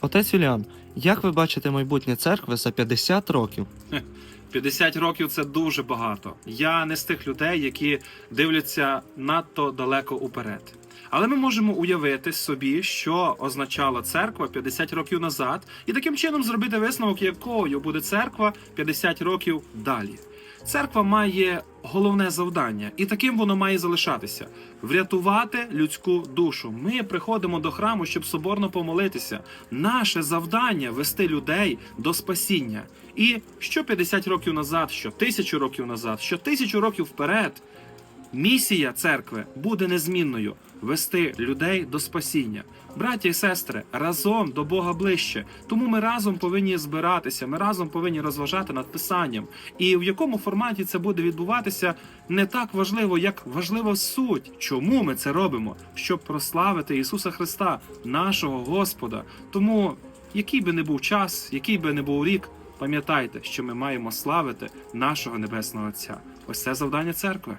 Отець Юліан, як ви бачите майбутнє церкви за 50 років? 50 років це дуже багато. Я не з тих людей, які дивляться надто далеко уперед. Але ми можемо уявити собі, що означала церква 50 років назад, і таким чином зробити висновок, якою буде церква 50 років далі. Церква має головне завдання, і таким воно має залишатися врятувати людську душу. Ми приходимо до храму, щоб соборно помолитися. Наше завдання вести людей до спасіння. І що 50 років назад, що тисячу років назад, що тисячу років вперед, місія церкви буде незмінною вести людей до спасіння. Браття і сестри, разом до Бога ближче. Тому ми разом повинні збиратися, ми разом повинні розважати над писанням. І в якому форматі це буде відбуватися, не так важливо, як важлива суть, чому ми це робимо, щоб прославити Ісуса Христа, нашого Господа. Тому, який би не був час, який би не був рік, пам'ятайте, що ми маємо славити нашого Небесного Отця. Ось це завдання церкви.